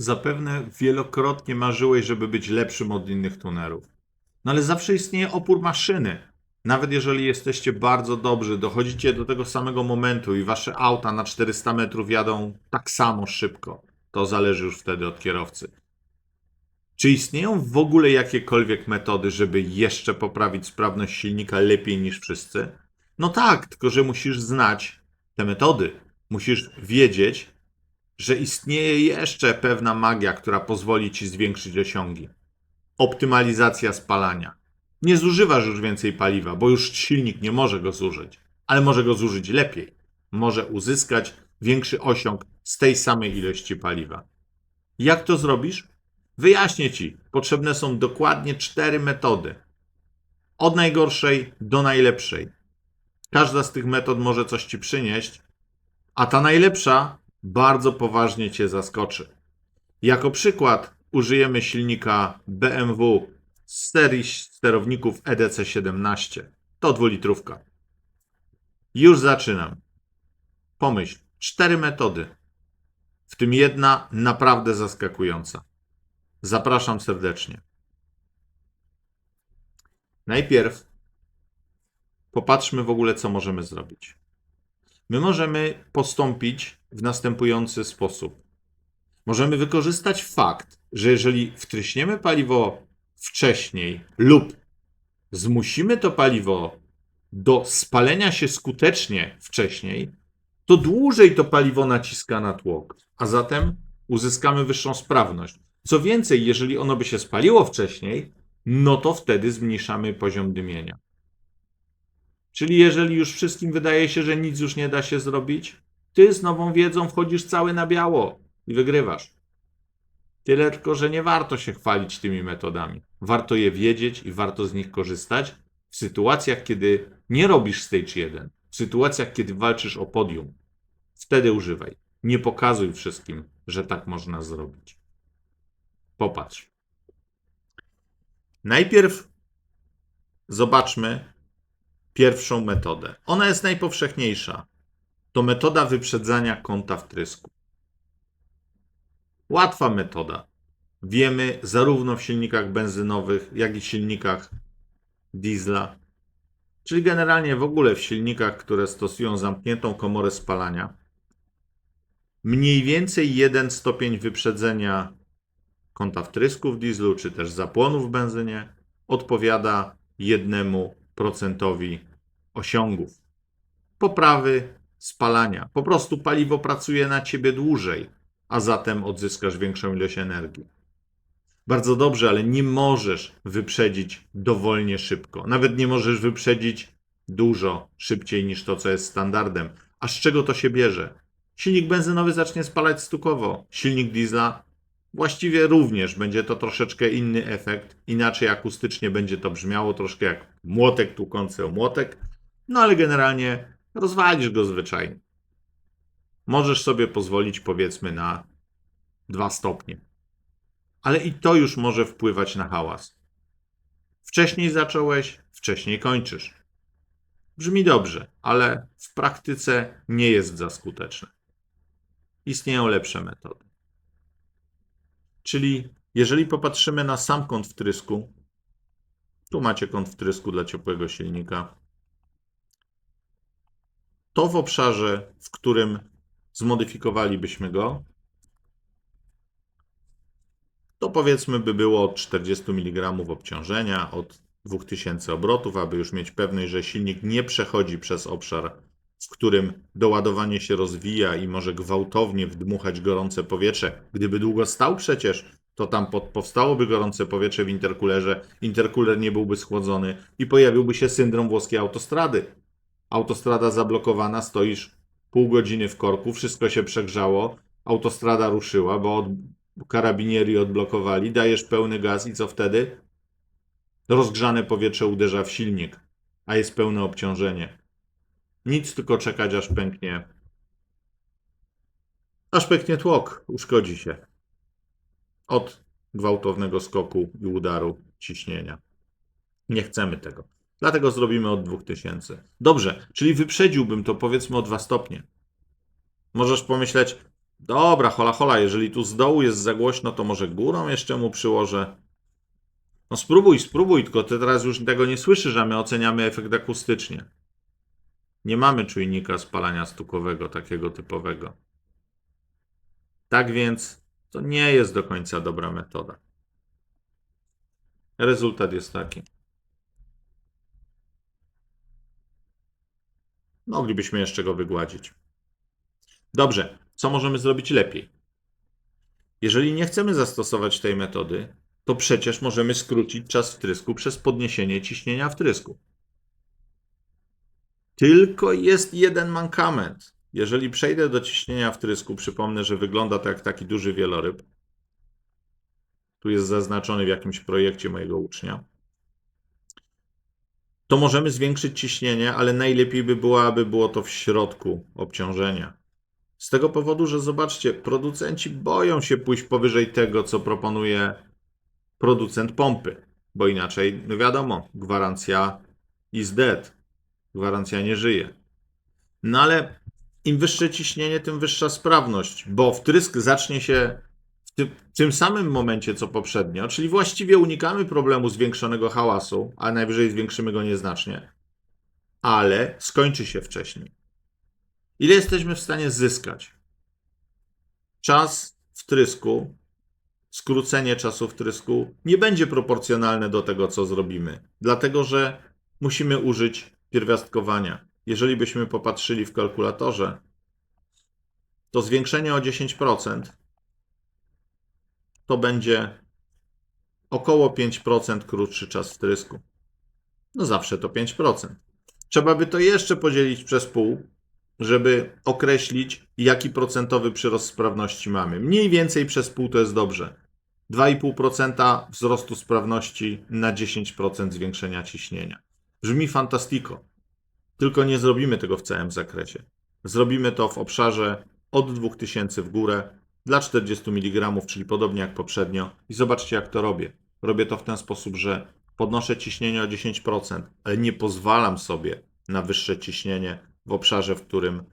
Zapewne wielokrotnie marzyłeś, żeby być lepszym od innych tunerów. No ale zawsze istnieje opór maszyny. Nawet jeżeli jesteście bardzo dobrzy, dochodzicie do tego samego momentu i wasze auta na 400 metrów jadą tak samo szybko. To zależy już wtedy od kierowcy. Czy istnieją w ogóle jakiekolwiek metody, żeby jeszcze poprawić sprawność silnika lepiej niż wszyscy? No tak, tylko że musisz znać te metody. Musisz wiedzieć, że istnieje jeszcze pewna magia, która pozwoli ci zwiększyć osiągi. Optymalizacja spalania. Nie zużywasz już więcej paliwa, bo już silnik nie może go zużyć, ale może go zużyć lepiej. Może uzyskać większy osiąg z tej samej ilości paliwa. Jak to zrobisz? Wyjaśnię ci. Potrzebne są dokładnie cztery metody. Od najgorszej do najlepszej. Każda z tych metod może coś ci przynieść, a ta najlepsza bardzo poważnie cię zaskoczy. Jako przykład użyjemy silnika BMW z serii sterowników E EDC17. To dwulitrówka. Już zaczynam. Pomyśl, cztery metody, w tym jedna naprawdę zaskakująca. Zapraszam serdecznie. Najpierw popatrzmy w ogóle, co możemy zrobić. My możemy postąpić w następujący sposób. Możemy wykorzystać fakt, że jeżeli wtryśniemy paliwo wcześniej lub zmusimy to paliwo do spalenia się skutecznie wcześniej, to dłużej to paliwo naciska na tłok, a zatem uzyskamy wyższą sprawność. Co więcej, jeżeli ono by się spaliło wcześniej, no to wtedy zmniejszamy poziom dymienia. Czyli jeżeli już wszystkim wydaje się, że nic już nie da się zrobić, ty z nową wiedzą wchodzisz cały na biało i wygrywasz. Tyle tylko, że nie warto się chwalić tymi metodami. Warto je wiedzieć i warto z nich korzystać w sytuacjach, kiedy nie robisz stage 1, w sytuacjach, kiedy walczysz o podium. Wtedy używaj. Nie pokazuj wszystkim, że tak można zrobić. Popatrz. Najpierw zobaczmy pierwszą metodę. Ona jest najpowszechniejsza. To metoda wyprzedzania kąta wtrysku. Łatwa metoda. Wiemy zarówno w silnikach benzynowych, jak i silnikach diesla, czyli generalnie w ogóle w silnikach, które stosują zamkniętą komorę spalania, mniej więcej 1 stopień wyprzedzenia kąta wtrysku w dieslu, czy też zapłonu w benzynie odpowiada jednemu procentowi osiągów. Poprawy spalania. Po prostu paliwo pracuje na ciebie dłużej, a zatem odzyskasz większą ilość energii. Bardzo dobrze, ale nie możesz wyprzedzić dowolnie szybko. Nawet nie możesz wyprzedzić dużo szybciej niż to, co jest standardem. A z czego to się bierze? Silnik benzynowy zacznie spalać stukowo. Silnik diesla właściwie również będzie to troszeczkę inny efekt. Inaczej akustycznie będzie to brzmiało troszkę jak młotek tłukący o młotek. No ale generalnie rozwalisz go zwyczajnie. Możesz sobie pozwolić powiedzmy na 2 stopnie. Ale i to już może wpływać na hałas. Wcześniej zacząłeś, wcześniej kończysz. Brzmi dobrze, ale w praktyce nie jest za skuteczne. Istnieją lepsze metody. Czyli jeżeli popatrzymy na sam kąt wtrysku, tu macie kąt wtrysku dla ciepłego silnika, to w obszarze, w którym zmodyfikowalibyśmy go, to powiedzmy by było od 40 mg obciążenia, od 2000 obrotów, aby już mieć pewność, że silnik nie przechodzi przez obszar, w którym doładowanie się rozwija i może gwałtownie wdmuchać gorące powietrze. Gdyby długo stał przecież, to tam pod, powstałoby gorące powietrze w interkulerze, interkuler nie byłby schłodzony i pojawiłby się syndrom włoskiej autostrady. Autostrada zablokowana, stoisz pół godziny w korku, wszystko się przegrzało, autostrada ruszyła, bo od, karabinieri odblokowali, dajesz pełny gaz i co wtedy? Rozgrzane powietrze uderza w silnik, a jest pełne obciążenie. Nic, tylko czekać aż pęknie. Aż pęknie tłok, uszkodzi się. Od gwałtownego skoku i udaru ciśnienia. Nie chcemy tego. Dlatego zrobimy od 2000. Dobrze, czyli wyprzedziłbym to powiedzmy o 2 stopnie. Możesz pomyśleć, Dobra, hola hola, jeżeli tu z dołu jest za głośno, to może górą jeszcze mu przyłożę. No spróbuj, spróbuj, tylko ty teraz już tego nie słyszysz, a my oceniamy efekt akustycznie. Nie mamy czujnika spalania stukowego, takiego typowego. Tak więc to nie jest do końca dobra metoda. Rezultat jest taki. Moglibyśmy jeszcze go wygładzić. Dobrze, co możemy zrobić lepiej? Jeżeli nie chcemy zastosować tej metody, to przecież możemy skrócić czas wtrysku przez podniesienie ciśnienia wtrysku. Tylko jest jeden mankament. Jeżeli przejdę do ciśnienia wtrysku, przypomnę, że wygląda to jak taki duży wieloryb. Tu jest zaznaczony w jakimś projekcie mojego ucznia. To możemy zwiększyć ciśnienie, ale najlepiej by było, aby było to w środku obciążenia. Z tego powodu, że zobaczcie, producenci boją się pójść powyżej tego, co proponuje producent pompy, bo inaczej, no wiadomo, gwarancja is dead, gwarancja nie żyje. No ale im wyższe ciśnienie, tym wyższa sprawność, bo wtrysk zacznie się w tym, w tym samym momencie co poprzednio, czyli właściwie unikamy problemu zwiększonego hałasu, a najwyżej zwiększymy go nieznacznie, ale skończy się wcześniej. Ile jesteśmy w stanie zyskać? Czas wtrysku, skrócenie czasu wtrysku nie będzie proporcjonalne do tego, co zrobimy, dlatego że musimy użyć pierwiastkowania. Jeżeli byśmy popatrzyli w kalkulatorze, to zwiększenie o 10% to będzie około 5% krótszy czas wtrysku. No zawsze to 5%. Trzeba by to jeszcze podzielić przez pół, żeby określić, jaki procentowy przyrost sprawności mamy. Mniej więcej przez pół to jest dobrze. 2,5% wzrostu sprawności na 10% zwiększenia ciśnienia. Brzmi fantastiko. Tylko nie zrobimy tego w całym zakresie. Zrobimy to w obszarze od 2000 w górę dla 40 mg, czyli podobnie jak poprzednio. I zobaczcie, jak to robię. Robię to w ten sposób, że podnoszę ciśnienie o 10%, ale nie pozwalam sobie na wyższe ciśnienie w obszarze, w którym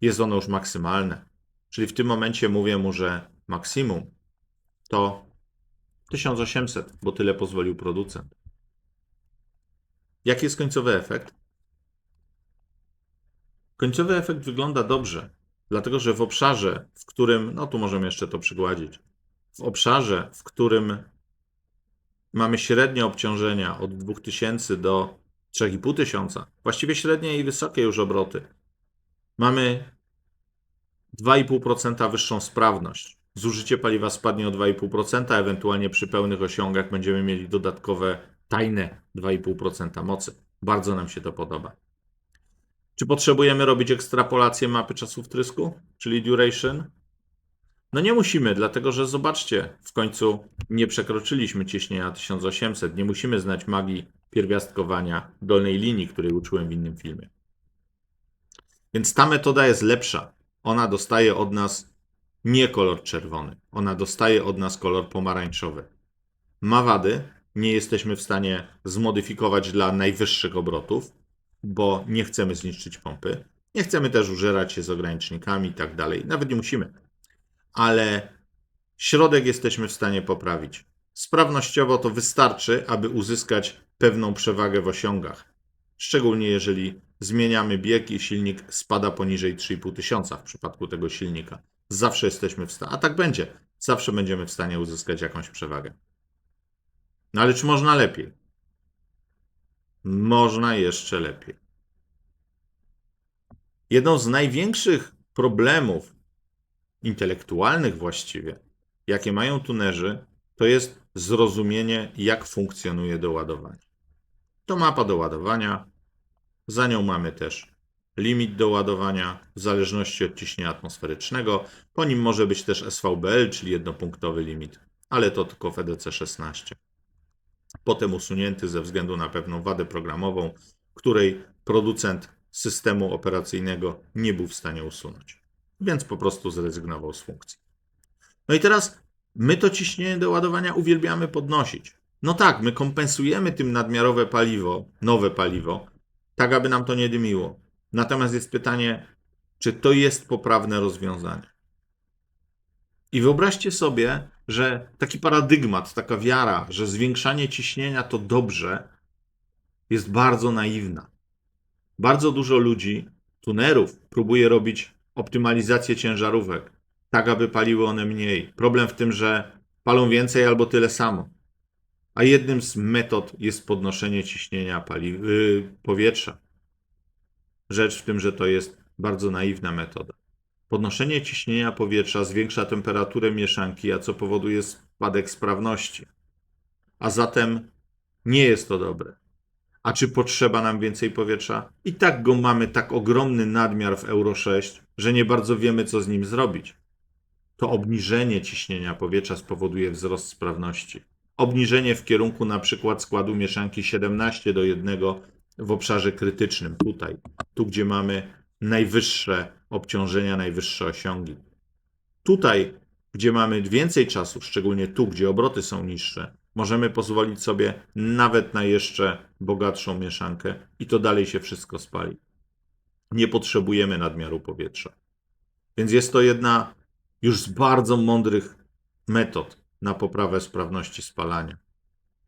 jest ono już maksymalne. Czyli w tym momencie mówię mu, że maksimum to 1800, bo tyle pozwolił producent. Jaki jest końcowy efekt? Końcowy efekt wygląda dobrze, dlatego że w obszarze, w którym, no tu możemy jeszcze to przygładzić, w obszarze, w którym mamy średnie obciążenia od 2000 do 3500, właściwie średnie i wysokie już obroty, mamy 2,5% wyższą sprawność. Zużycie paliwa spadnie o 2,5%, a ewentualnie przy pełnych osiągach będziemy mieli dodatkowe tajne 2,5% mocy. Bardzo nam się to podoba. Czy potrzebujemy robić ekstrapolację mapy czasu wtrysku, czyli duration? No nie musimy, dlatego że zobaczcie, w końcu nie przekroczyliśmy ciśnienia 1800, nie musimy znać magii pierwiastkowania dolnej linii, której uczyłem w innym filmie. Więc ta metoda jest lepsza. Ona dostaje od nas nie kolor czerwony, ona dostaje od nas kolor pomarańczowy. Ma wady, nie jesteśmy w stanie zmodyfikować dla najwyższych obrotów, bo nie chcemy zniszczyć pompy. Nie chcemy też użerać się z ogranicznikami i tak dalej. Nawet nie musimy. Ale środek jesteśmy w stanie poprawić. Sprawnościowo to wystarczy, aby uzyskać pewną przewagę w osiągach. Szczególnie jeżeli zmieniamy bieg i silnik spada poniżej 3,5 tysiąca w przypadku tego silnika. Zawsze jesteśmy w stanie, a tak będzie, zawsze będziemy w stanie uzyskać jakąś przewagę. No ale czy można lepiej? Można jeszcze lepiej. Jedną z największych problemów intelektualnych właściwie, jakie mają tunerzy, to jest zrozumienie, jak funkcjonuje doładowanie. To mapa doładowania. Za nią mamy też limit doładowania w zależności od ciśnienia atmosferycznego. Po nim może być też SVBL, czyli jednopunktowy limit, ale to tylko w EDC 16 potem usunięty ze względu na pewną wadę programową, której producent systemu operacyjnego nie był w stanie usunąć. Więc po prostu zrezygnował z funkcji. No i teraz my to ciśnienie do ładowania uwielbiamy podnosić. No tak, my kompensujemy tym nadmiarowe paliwo, nowe paliwo, tak aby nam to nie dymiło. Natomiast jest pytanie, czy to jest poprawne rozwiązanie? I wyobraźcie sobie, że taki paradygmat, taka wiara, że zwiększanie ciśnienia to dobrze, jest bardzo naiwna. Bardzo dużo ludzi, tunerów, próbuje robić optymalizację ciężarówek, tak aby paliły one mniej. Problem w tym, że palą więcej albo tyle samo. A jednym z metod jest podnoszenie ciśnienia pali- yy, powietrza. Rzecz w tym, że to jest bardzo naiwna metoda. Podnoszenie ciśnienia powietrza zwiększa temperaturę mieszanki, a co powoduje spadek sprawności. A zatem nie jest to dobre. A czy potrzeba nam więcej powietrza? I tak go mamy tak ogromny nadmiar w Euro 6, że nie bardzo wiemy, co z nim zrobić. To obniżenie ciśnienia powietrza spowoduje wzrost sprawności. Obniżenie w kierunku na przykład składu mieszanki 17 do 1 w obszarze krytycznym, tutaj, tu gdzie mamy najwyższe obciążenia, najwyższe osiągi. Tutaj, gdzie mamy więcej czasu, szczególnie tu, gdzie obroty są niższe, możemy pozwolić sobie nawet na jeszcze bogatszą mieszankę i to dalej się wszystko spali. Nie potrzebujemy nadmiaru powietrza. Więc jest to jedna już z bardzo mądrych metod na poprawę sprawności spalania.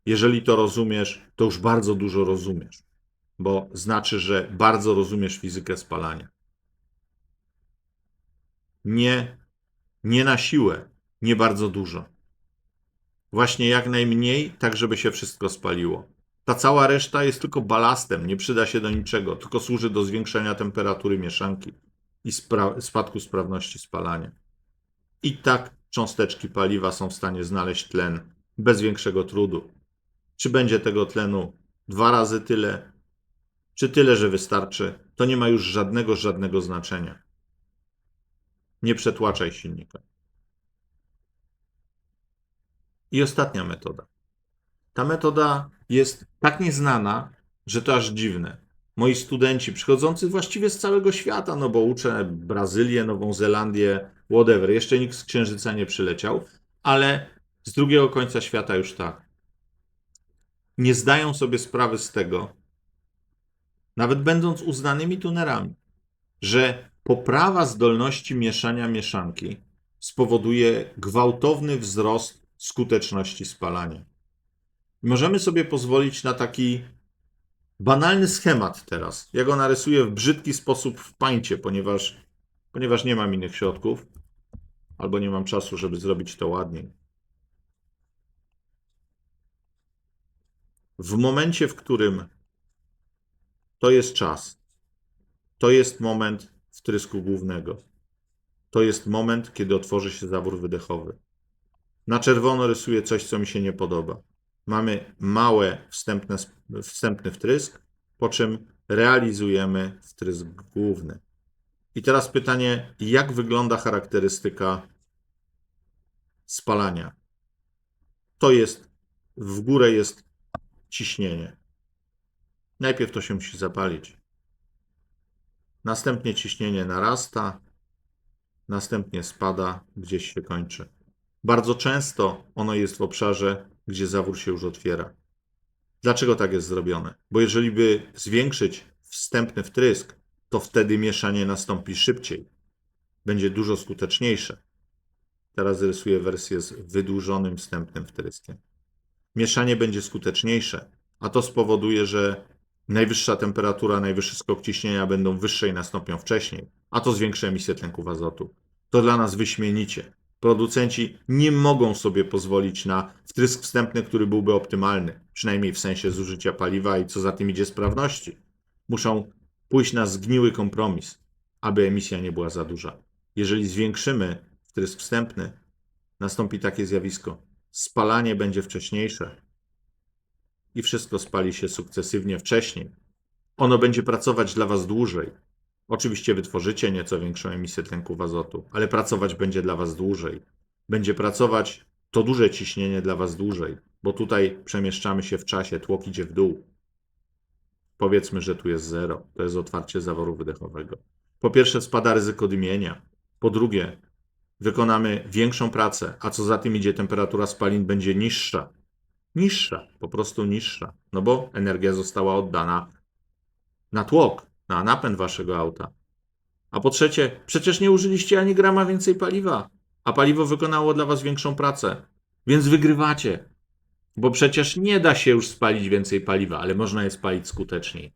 Jeżeli to rozumiesz, to już bardzo dużo rozumiesz, bo znaczy, że bardzo rozumiesz fizykę spalania. Nie, nie na siłę, nie bardzo dużo. Właśnie jak najmniej, tak żeby się wszystko spaliło. Ta cała reszta jest tylko balastem, nie przyda się do niczego, tylko służy do zwiększenia temperatury mieszanki i spra- spadku sprawności spalania. I tak cząsteczki paliwa są w stanie znaleźć tlen bez większego trudu. Czy będzie tego tlenu dwa razy tyle, czy tyle, że wystarczy, to nie ma już żadnego, żadnego znaczenia. Nie przetłaczaj silnika. I ostatnia metoda. Ta metoda jest tak nieznana, że to aż dziwne. Moi studenci przychodzący właściwie z całego świata, no bo uczę Brazylię, Nową Zelandię, whatever, jeszcze nikt z Księżyca nie przyleciał, ale z drugiego końca świata już tak. Nie zdają sobie sprawy z tego, nawet będąc uznanymi tunerami, że poprawa zdolności mieszania mieszanki spowoduje gwałtowny wzrost skuteczności spalania. Możemy sobie pozwolić na taki banalny schemat teraz. Ja go narysuję w brzydki sposób w pańcie, ponieważ, ponieważ nie mam innych środków, albo nie mam czasu, żeby zrobić to ładniej. W momencie, w którym to jest czas, to jest moment wtrysku głównego. To jest moment, kiedy otworzy się zawór wydechowy. Na czerwono rysuję coś, co mi się nie podoba. Mamy małe wstępne, wstępny wtrysk, po czym realizujemy wtrysk główny. I teraz pytanie, jak wygląda charakterystyka spalania? To jest, w górę jest ciśnienie. Najpierw to się musi zapalić. Następnie ciśnienie narasta, następnie spada, gdzieś się kończy. Bardzo często ono jest w obszarze, gdzie zawór się już otwiera. Dlaczego tak jest zrobione? Bo jeżeli by zwiększyć wstępny wtrysk, to wtedy mieszanie nastąpi szybciej. Będzie dużo skuteczniejsze. Teraz rysuję wersję z wydłużonym wstępnym wtryskiem. Mieszanie będzie skuteczniejsze, a to spowoduje, że najwyższa temperatura, najwyższy skok ciśnienia będą wyższe i nastąpią wcześniej, a to zwiększy emisję tlenków azotu. To dla nas wyśmienicie. Producenci nie mogą sobie pozwolić na wtrysk wstępny, który byłby optymalny, przynajmniej w sensie zużycia paliwa i co za tym idzie sprawności. Muszą pójść na zgniły kompromis, aby emisja nie była za duża. Jeżeli zwiększymy wtrysk wstępny, nastąpi takie zjawisko. Spalanie będzie wcześniejsze i wszystko spali się sukcesywnie wcześniej. Ono będzie pracować dla Was dłużej. Oczywiście wytworzycie nieco większą emisję tlenków azotu, ale pracować będzie dla Was dłużej. Będzie pracować to duże ciśnienie dla Was dłużej, bo tutaj przemieszczamy się w czasie, tłok idzie w dół. Powiedzmy, że tu jest zero. To jest otwarcie zaworu wydechowego. Po pierwsze, spada ryzyko dymienia. Po drugie, wykonamy większą pracę, a co za tym idzie, temperatura spalin będzie niższa. Niższa, po prostu niższa, no bo energia została oddana na tłok, na napęd waszego auta. A po trzecie, przecież nie użyliście ani grama więcej paliwa. a paliwo wykonało dla Was większą pracę. Więc wygrywacie. Bo przecież nie da się już spalić więcej paliwa, ale można je spalić skuteczniej.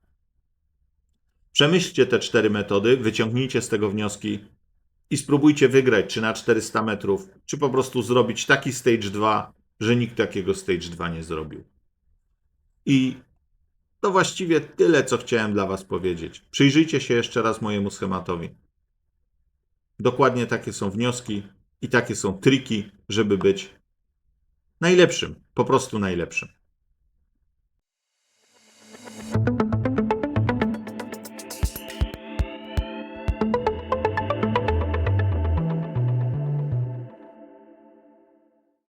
Przemyślcie te cztery metody, wyciągnijcie z tego wnioski i spróbujcie wygrać, czy na 400 metrów, czy po prostu zrobić taki stage 2, że nikt takiego stage 2 nie zrobił. I to właściwie tyle, co chciałem dla Was powiedzieć. Przyjrzyjcie się jeszcze raz mojemu schematowi. Dokładnie takie są wnioski i takie są triki, żeby być najlepszym, po prostu najlepszym.